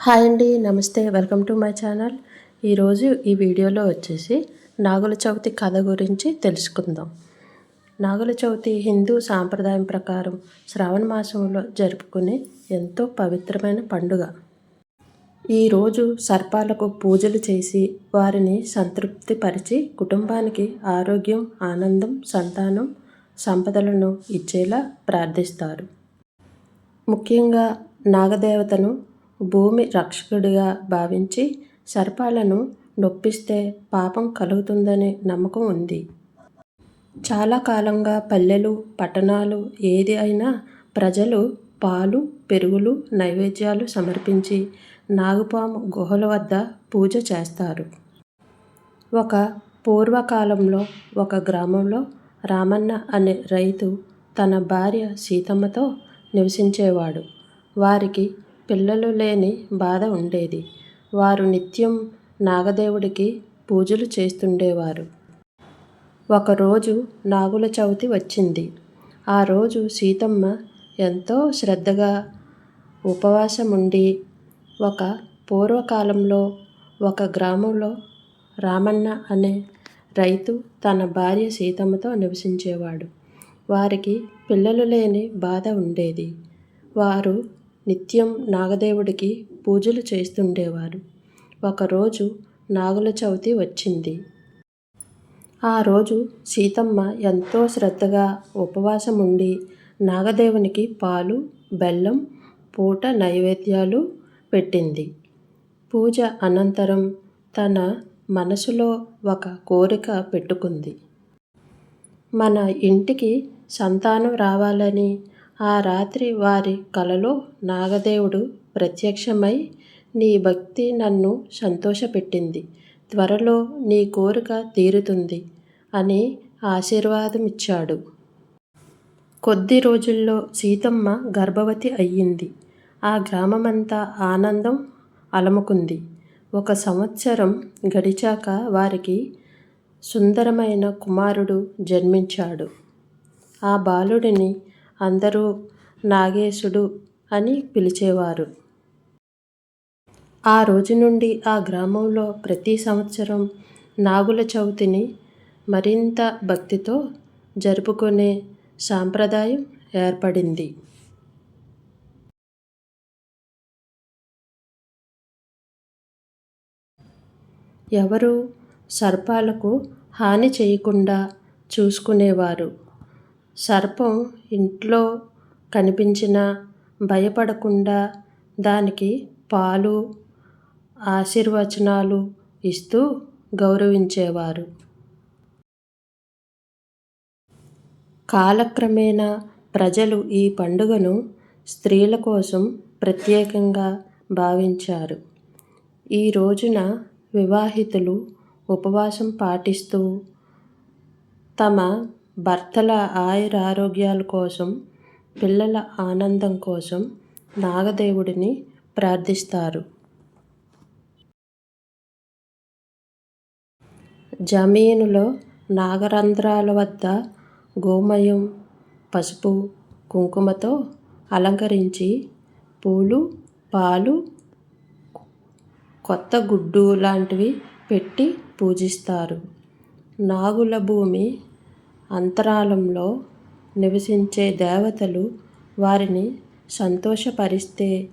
Hi అండి నమస్తే welcome to my channel. ఈరోజు ఈ వీడియోలో వచ్చేసి నాగుల చవితి కథ గురించి తెలుసుకుందాం. నాగుల చవితి హిందూ సాంప్రదాయం ప్రకారం శ్రావణ మాసంలో జరుపుకునే ఎంతో పవిత్రమైన పండుగ. ఈరోజు సర్పాలకు పూజలు చేసి వారిని సంతృప్తిపరిచి కుటుంబానికి ఆరోగ్యం ఆనందం సంతానం సంపదలను ఇచ్చేలా ప్రార్థిస్తారు. ముఖ్యంగా నాగదేవతను భూమి రక్షకుడిగా భావించి సర్పాలను నొప్పిస్తే పాపం కలుగుతుందనే నమ్మకం ఉంది. చాలా కాలంగా పల్లెలు పట్టణాలు ఏది అయినా ప్రజలు పాలు పెరుగులు నైవేద్యాలు సమర్పించి నాగుపాము గుహల వద్ద పూజ చేస్తారు. ఒక పూర్వకాలంలో ఒక గ్రామంలో రామన్న అనే రైతు తన భార్య సీతమ్మతో నివసించేవాడు. వారికి పిల్లలు లేని బాధ ఉండేది. వారు నిత్యం నాగదేవుడికి పూజలు చేస్తుండేవారు. ఒకరోజు నాగుల చవితి వచ్చింది. ఆ రోజు సీతమ్మ ఎంతో శ్రద్ధగా ఉపవాసం ఉండి ఒక పూర్వకాలంలో ఒక గ్రామంలో రామన్న అనే రైతు తన భార్య సీతమ్మతో నివసించేవాడు. వారికి పిల్లలు లేని బాధ ఉండేది. వారు నిత్యం నాగదేవుడికి పూజలు చేస్తుండేవారు. ఒకరోజు నాగుల చవితి వచ్చింది. ఆ రోజు సీతమ్మ ఎంతో శ్రద్ధగా ఉపవాసం ఉండి నాగదేవునికి పాలు బెల్లం పూట నైవేద్యాలు పెట్టింది. పూజ అనంతరం తన మనసులో ఒక కోరిక పెట్టుకుంది. మన ఇంటికి సంతానం రావాలని ఆ రాత్రి వారి కలలో నాగదేవుడు ప్రత్యక్షమై నీ భక్తి నన్ను సంతోషపెట్టింది. త్వరలో నీ కోరిక తీరుతుంది అని ఆశీర్వాదమిచ్చాడు. కొద్ది రోజుల్లో సీతమ్మ గర్భవతి అయ్యింది. ఆ గ్రామమంతా ఆనందం అలముకుంది. ఒక సంవత్సరం గడిచాక వారికి సుందరమైన కుమారుడు జన్మించాడు. ఆ బాలుడిని అందరూ నాగేశుడు అని పిలిచేవారు. ఆ రోజు నుండి ఆ గ్రామంలో ప్రతి సంవత్సరం నాగుల చవితిని మరింత భక్తితో జరుపుకునే సాంప్రదాయం ఏర్పడింది. ఎవరు సర్పాలకు హాని చేయకుండా చూసుకునేవారు. సర్పం ఇంట్లో కనిపించినా భయపడకుండా దానికి పాలు ఆశీర్వచనాలు ఇస్తూ గౌరవించేవారు. కాలక్రమేణా ప్రజలు ఈ పండుగను స్త్రీల కోసం ప్రత్యేకంగా భావించారు. ఈ రోజున వివాహితులు ఉపవాసం పాటిస్తూ తమ భర్తల ఆయురారోగ్యాల కోసం పిల్లల ఆనందం కోసం నాగదేవుడిని ప్రార్థిస్తారు. జమీనులో నాగరంధ్రాల వద్ద గోమయం పసుపు కుంకుమతో అలంకరించి పూలు పాలు కొత్త గుడ్డు లాంటివి పెట్టి పూజిస్తారు. నాగుల భూమి అంతరాళంలో నివసించే దేవతలు వారిని సంతోషపరిస్తే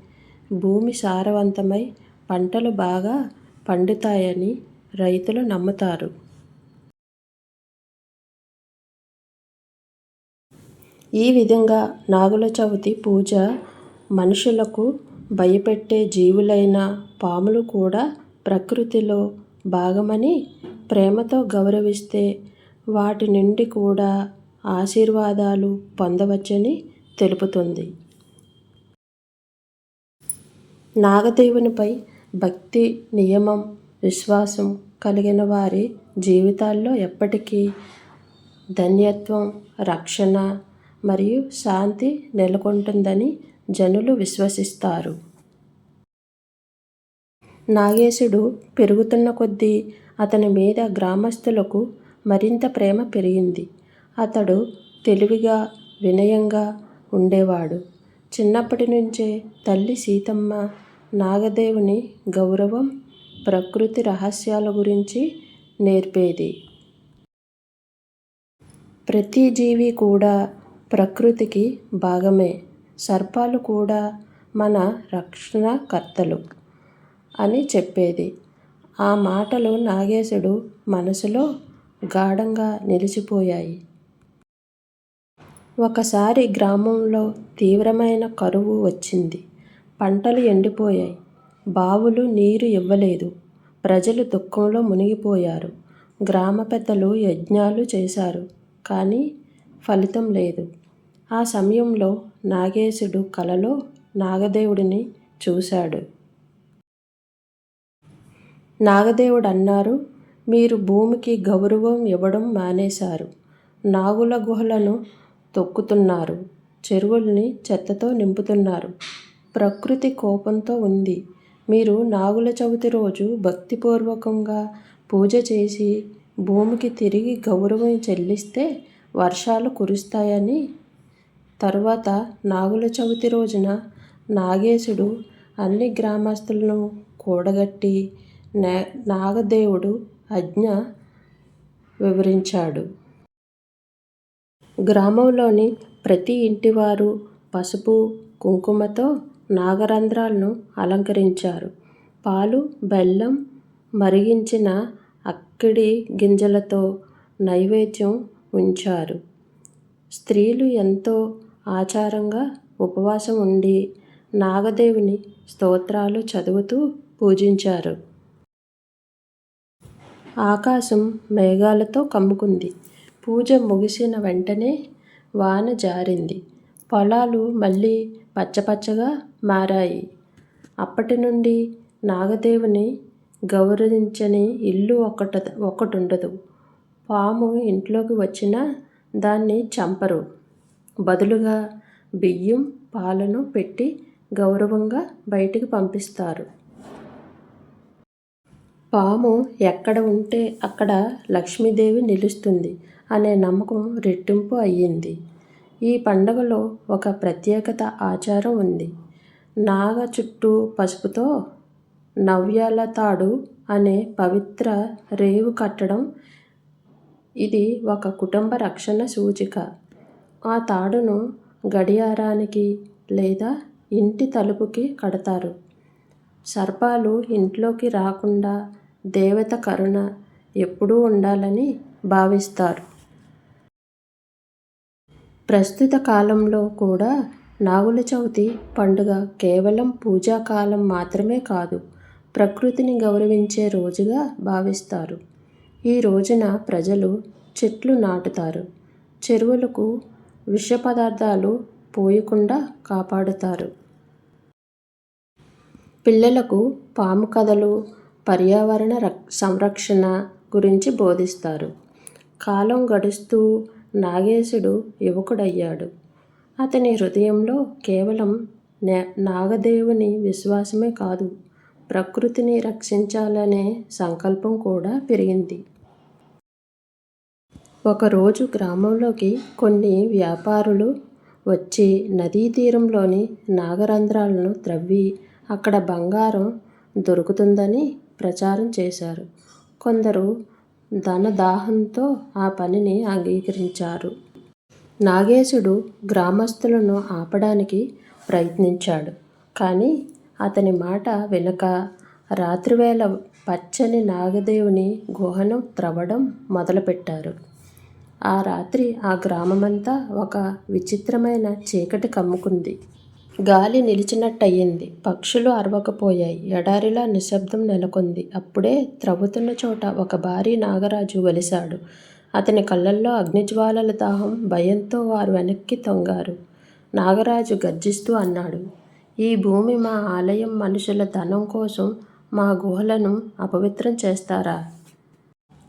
భూమి సారవంతమై పంటలు బాగా పండుతాయని రైతులు నమ్ముతారు. ఈ విధంగా నాగుల చవితి పూజ మనుషులకు భయపెట్టే జీవులైన పాములు కూడా ప్రకృతిలో భాగమని ప్రేమతో గౌరవిస్తే వాటి నుండి కూడా ఆశీర్వాదాలు పొందవచ్చని తెలుపుతుంది. నాగదేవునిపై భక్తి నియమం విశ్వాసం కలిగిన వారి జీవితాల్లో ఎప్పటికీ ధన్యత్వం రక్షణ మరియు శాంతి నెలకొంటుందని జనులు విశ్వసిస్తారు. నాగేశుడు పెరుగుతున్న కొద్దీ అతని మీద గ్రామస్తులకు మరింత ప్రేమ పెరిగింది. అతడు తెలివిగా వినయంగా ఉండేవాడు. చిన్నప్పటి నుంచే తల్లి సీతమ్మ నాగదేవుని గౌరవం ప్రకృతి రహస్యాల గురించి నేర్పేది. ప్రతి జీవి కూడా ప్రకృతికి భాగమే. సర్పాలు కూడా మన రక్షణకర్తలు అని చెప్పేది. ఆ మాటలు నాగేశుడు మనసులో గాఢంగా నిలిచిపోయాయి. ఒకసారి గ్రామంలో తీవ్రమైన కరువు వచ్చింది. పంటలు ఎండిపోయాయి. బావులు నీరు ఇవ్వలేదు. ప్రజలు దుఃఖంలో మునిగిపోయారు. గ్రామ పెద్దలు యజ్ఞాలు చేశారు. కానీ ఫలితం లేదు. ఆ సమయంలో నాగేశుడు కలలో నాగదేవుడిని చూశాడు. నాగదేవుడు అన్నారు మీరు భూమికి గౌరవం ఇవ్వడం మానేశారు. నాగుల గుహలను తొక్కుతున్నారు. చెరువుల్ని చెత్తతో నింపుతున్నారు. ప్రకృతి కోపంతో ఉంది. మీరు నాగుల చవితి రోజు భక్తిపూర్వకంగా పూజ చేసి భూమికి తిరిగి గౌరవం చెల్లిస్తే వర్షాలు కురుస్తాయని. తర్వాత నాగుల చవితి రోజున నాగేశుడు అన్ని గ్రామస్తులను కూడగట్టి నాగదేవుడు ఆజ్ఞ వివరించాడు. గ్రామంలోని ప్రతి ఇంటివారు పసుపు కుంకుమతో నాగరంధ్రాలను అలంకరించారు. పాలు బెల్లం మరిగించిన అక్కడి గింజలతో నైవేద్యం ఉంచారు. స్త్రీలు ఎంతో ఆచారంగా ఉపవాసం ఉండి నాగదేవుని స్తోత్రాలు చదువుతూ పూజించారు. ఆకాశం మేఘాలతో కమ్ముకుంది. పూజ ముగిసిన వెంటనే వాన జారింది. పొలాలు మళ్ళీ పచ్చపచ్చగా మారాయి. అప్పటి నుండి నాగదేవుని గౌరవించని ఇల్లు ఒకట ఒకటుండదు పాము ఇంట్లోకి వచ్చినా దాన్ని చంపరు. బదులుగా బియ్యం పాలను పెట్టి గౌరవంగా బయటికి పంపిస్తారు. పాము ఎక్కడ ఉంటే అక్కడ లక్ష్మీదేవి నిలుస్తుంది అనే నమ్మకం రెట్టింపు అయ్యింది. ఈ పండుగలో ఒక ప్రత్యేకత ఆచారం ఉంది. నాగ చుట్టూ పసుపుతో నవ్యాల తాడు అనే పవిత్ర రేవు కట్టడం ఇది ఒక కుటుంబ రక్షణ సూచిక. ఆ తాడును గడియారానికి లేదా ఇంటి తలుపుకి కడతారు. సర్పాలు ఇంట్లోకి రాకుండా దేవత కరుణ ఎప్పుడూ ఉండాలని భావిస్తారు. ప్రస్తుత కాలంలో కూడా నాగుల చవితి పండుగ కేవలం పూజాకాలం మాత్రమే కాదు ప్రకృతిని గౌరవించే రోజుగా భావిస్తారు. ఈ రోజున ప్రజలు చెట్లు నాటుతారు చెరువులకు విష పదార్థాలు పోయకుండా కాపాడుతారు. పిల్లలకు పాము కథలు పర్యావరణ సంరక్షణ గురించి బోధిస్తారు. కాలం గడుస్తూ నాగేశుడు యువకుడయ్యాడు. అతని హృదయంలో కేవలం నాగదేవుని విశ్వాసమే కాదు ప్రకృతిని రక్షించాలనే సంకల్పం కూడా పెరిగింది. ఒకరోజు గ్రామంలోకి కొన్ని వ్యాపారులు వచ్చి నదీ తీరంలోని నాగరంధ్రాలను త్రవ్వి అక్కడ బంగారం దొరుకుతుందని ప్రచారం చేశారు. కొందరు ధనదాహంతో ఆ పనిని అంగీకరించారు. నాగేశుడు గ్రామస్తులను ఆపడానికి ప్రయత్నించాడు. కానీ అతని మాట వెనుక రాత్రివేళ పచ్చని నాగదేవుని గుహను త్రవ్వడం మొదలుపెట్టారు. ఆ రాత్రి ఆ గ్రామమంతా ఒక విచిత్రమైన చీకటి కమ్ముకుంది. గాలి నిలిచినట్టయింది. పక్షులు అరవకపోయాయి. ఎడారిలా నిశ్శబ్దం నెలకొంది. అప్పుడే త్రవ్వుతున్న చోట ఒక భారీ నాగరాజు వెలిశాడు. అతని కళ్ళల్లో అగ్నిజ్వాలల దాహం భయంతో వారు వెనక్కి తొంగారు. నాగరాజు గర్జిస్తూ అన్నాడు ఈ భూమి మా ఆలయం మనుషుల ధనం కోసం మా గుహలను అపవిత్రం చేస్తారా?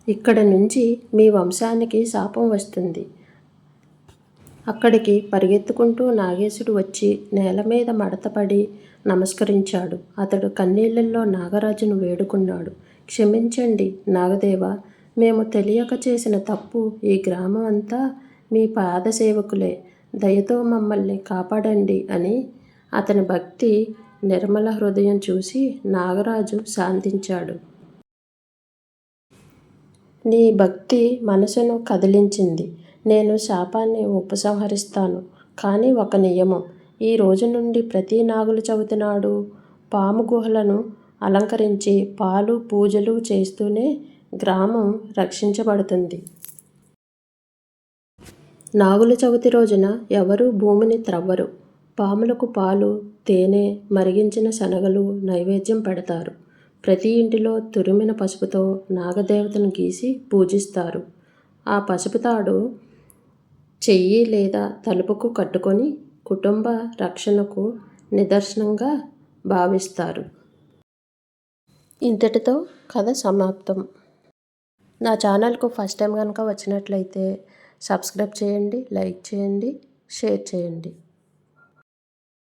ఇక్కడ నుంచి మీ వంశానికి శాపం వస్తుంది. అక్కడికి పరిగెత్తుకుంటూ నాగేశుడు వచ్చి నేల మీద మడతపడి నమస్కరించాడు. అతడు కన్నీళ్ళల్లో నాగరాజును వేడుకున్నాడు. క్షమించండి నాగదేవ మేము తెలియక చేసిన తప్పు ఈ గ్రామం అంతా మీ పాదసేవకులే. దయతో మమ్మల్ని కాపాడండి అని అతని భక్తి నిర్మల హృదయం చూసి నాగరాజు శాంతించాడు. నీ భక్తి మనసును కదిలించింది. నేను శాపాన్ని ఉపసంహరిస్తాను. కానీ ఒక నియమం. ఈ రోజు నుండి ప్రతి నాగుల చవితి నాడు పాము గుహలను అలంకరించి పాలు పూజలు చేస్తూనే గ్రామం రక్షించబడుతుంది. నాగుల చవితి రోజున ఎవరూ భూమిని త్రవ్వరు. పాములకు పాలు తేనె మరిగించిన శనగలు నైవేద్యం పెడతారు. ప్రతి ఇంటిలో తురిమిన పసుపుతో నాగదేవతను గీసి పూజిస్తారు. ఆ పసుపు తాడు చెయ్యి లేదా తలుపుకు కట్టుకొని కుటుంబ రక్షణకు నిదర్శనంగా భావిస్తారు. ఇంతటితో కథ సమాప్తం. నా ఛానల్కు ఫస్ట్ టైం కనుక వచ్చినట్లయితే సబ్స్క్రైబ్ చేయండి లైక్ చేయండి షేర్ చేయండి.